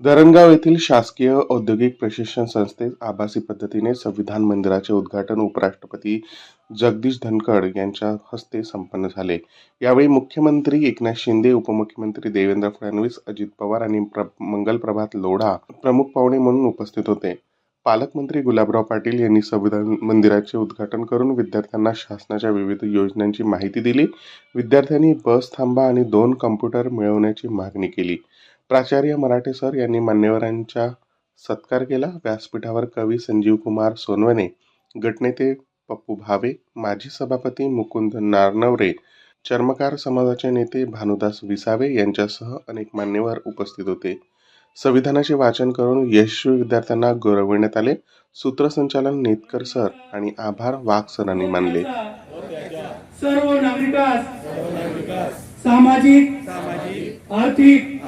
धरणगाव येथील शासकीय औद्योगिक प्रशिक्षण संस्थेत आभासी पद्धतीने संविधान मंदिराचे उद्घाटन उपराष्ट्रपती जगदीश धनखड यांच्या हस्ते संपन्न झाले. यावेळी मुख्यमंत्री एकनाथ शिंदे उपमुख्यमंत्री देवेंद्र फडणवीस अजित पवार आणि प्र मंगल प्रभात लोढा प्रमुख पाहुणे म्हणून उपस्थित होते. पालकमंत्री गुलाबराव पाटील यांनी संविधान मंदिराचे उद्घाटन करून विद्यार्थ्यांना शासनाच्या विविध योजनांची माहिती दिली. विद्यार्थ्यांनी बस थांबा आणि दोन कम्प्युटर मिळवण्याची मागणी केली. प्राचार्य मराठे सर यांनी मान्यवरांचा सत्कार केला. व्यासपीठावर कवी संजीव कुमार सोनवणे गटनेते पप्पू भावे माजी सभापती मुकुंद नारनवरे चर्मकार समाजाचे नेते भानुदास विसावे यांच्यासह अनेक मान्यवर उपस्थित होते. संविधानाचे वाचन करून यशस्वी विद्यार्थ्यांना गौरविण्यात आले. सूत्रसंचालन नेतकर सर आणि आभार वाघ सरांनी मानले. सर्व नागरिकास सामाजिक आर्थिक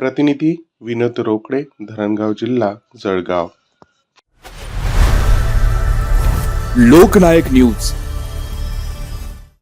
प्रतिनिधी विनोद रोकडे धरणगाव जिल्हा जळगाव. लोकनायक न्यूज.